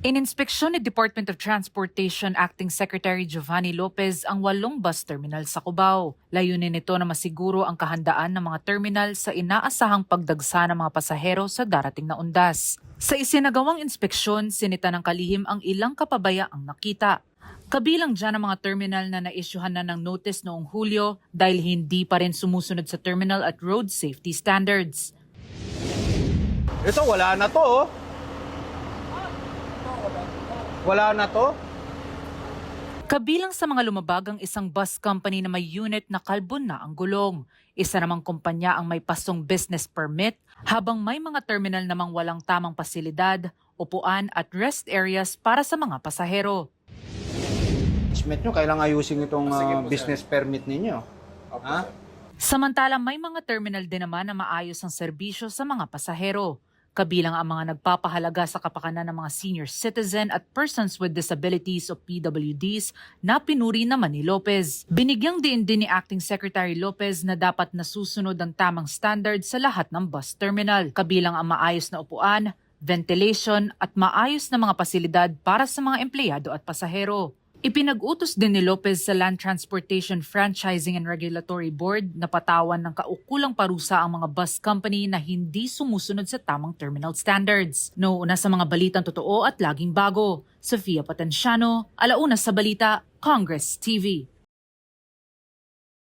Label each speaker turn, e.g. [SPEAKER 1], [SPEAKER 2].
[SPEAKER 1] Ininspeksyon ni Department of Transportation Acting Secretary Giovanni Lopez ang walong bus terminal sa Cubao. Layunin nito na masiguro ang kahandaan ng mga terminal sa inaasahang pagdagsa ng mga pasahero sa darating na undas. Sa isinagawang inspeksyon, sinita ng kalihim ang ilang kapabayaang nakita. Kabilang dyan ang mga terminal na naisyuhan na ng notice noong Hulyo dahil hindi pa rin sumusunod sa terminal at road safety standards.
[SPEAKER 2] Ito, wala na to, oh. Wala na to.
[SPEAKER 1] Kabilang sa mga lumabag ang isang bus company na may unit na kalbon na ang gulong. Isa namang kumpanya ang may pasong business permit, habang may mga terminal namang walang tamang pasilidad, upuan at rest areas para sa mga pasahero.
[SPEAKER 2] Smith nyo, kailangan ayusin itong ah, business permit ninyo. Ha?
[SPEAKER 1] Samantala may mga terminal din naman na maayos ang serbisyo sa mga pasahero. Kabilang ang mga nagpapahalaga sa kapakanan ng mga senior citizen at persons with disabilities o PWDs na pinuri naman ni Lopez. Binigyang diin din ni Acting Secretary Lopez na dapat nasusunod ang tamang standard sa lahat ng bus terminal. Kabilang ang maayos na upuan, ventilation at maayos na mga pasilidad para sa mga empleyado at pasahero. Ipinag-utos din ni Lopez sa Land Transportation Franchising and Regulatory Board na patawan ng kaukulang parusa ang mga bus company na hindi sumusunod sa tamang terminal standards. Noona sa mga balitang totoo at laging bago. Sofia Potensiano, Alauna sa Balita, Congress TV.